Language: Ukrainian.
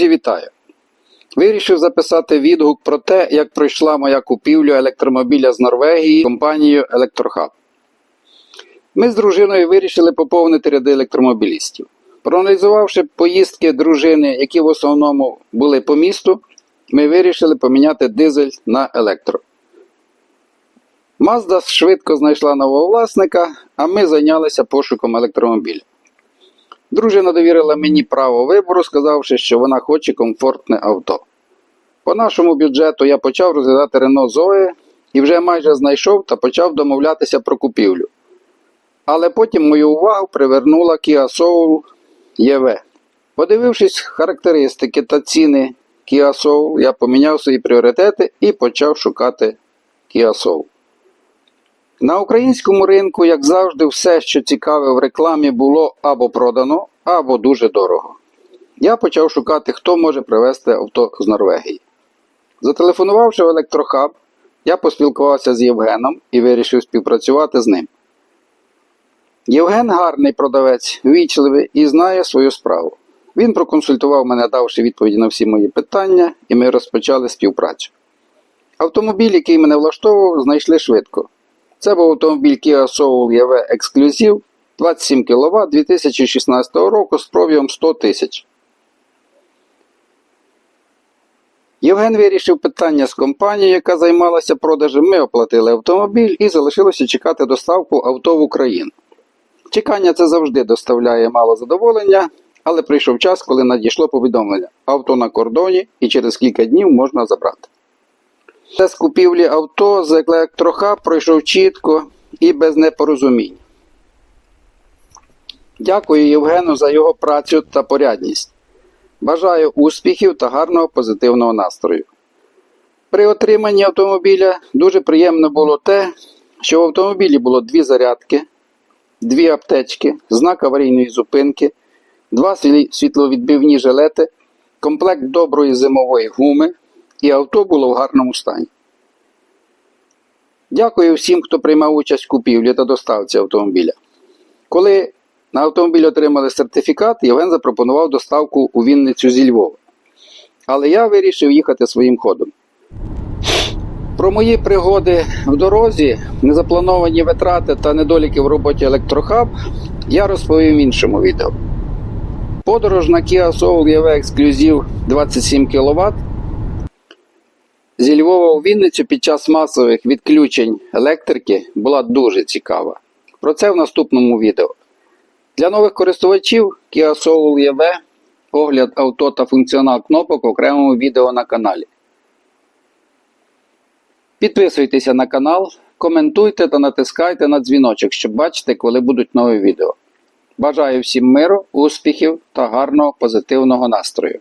Вітаю! Вирішив записати відгук про те, як пройшла моя купівля електромобіля з Норвегії компанією Електрохаб. Ми з дружиною вирішили поповнити ряди електромобілістів. Проаналізувавши поїздки дружини, які в основному були по місту, ми вирішили поміняти дизель на електро. Mazda швидко знайшла нового власника, а ми зайнялися пошуком електромобіля. Дружина довірила мені право вибору, сказавши, що вона хоче комфортне авто. По нашому бюджету я почав розглядати Renault Zoe і вже майже знайшов та почав домовлятися про купівлю. Але потім мою увагу привернула Kia Soul EV. Подивившись характеристики та ціни Kia Soul, я поміняв свої пріоритети і почав шукати Kia Soul. На українському ринку, як завжди, все, що цікаве в рекламі, було або продано, або дуже дорого. Я почав шукати, хто може привезти авто з Норвегії. Зателефонувавши в електрохаб, я поспілкувався з Євгеном і вирішив співпрацювати з ним. Євген гарний продавець, вічливий і знає свою справу. Він проконсультував мене, давши відповіді на всі мої питання, і ми розпочали співпрацю. Автомобіль, який мене влаштовував, знайшли швидко. Це був автомобіль Kia Soul EV Exclusive 27 кВт 2016 року з пробігом 100 тисяч. Євген вирішив питання з компанією, яка займалася продажем. Ми оплатили автомобіль і залишилося чекати доставку авто в Україну. Чекання це завжди доставляє мало задоволення, але прийшов час, коли надійшло повідомлення: авто на кордоні і через кілька днів можна забрати. Процес купівлі авто з електрохаб пройшов чітко і без непорозумінь. Дякую Євгену за його працю та порядність. Бажаю успіхів та гарного позитивного настрою. При отриманні автомобіля дуже приємно було те, що в автомобілі було дві зарядки, дві аптечки, знак аварійної зупинки, два сві- світловідбивні жилети, комплект доброї зимової гуми і авто було в гарному стані. Дякую всім, хто приймав участь в купівлі та доставці автомобіля. Коли на автомобіль отримали сертифікат, Євген запропонував доставку у Вінницю зі Львова. Але я вирішив їхати своїм ходом. Про мої пригоди в дорозі, незаплановані витрати та недоліки в роботі електрохаб я розповім в іншому відео. Подорож на Kia Soul EV Exclusive 27 кВт зі Львова у Вінницю під час масових відключень електрики була дуже цікава. Про це в наступному відео. Для нових користувачів Kia Soul EV огляд авто та функціонал кнопок в окремому відео на каналі. Підписуйтеся на канал, коментуйте та натискайте на дзвіночок, щоб бачити, коли будуть нові відео. Бажаю всім миру, успіхів та гарного позитивного настрою.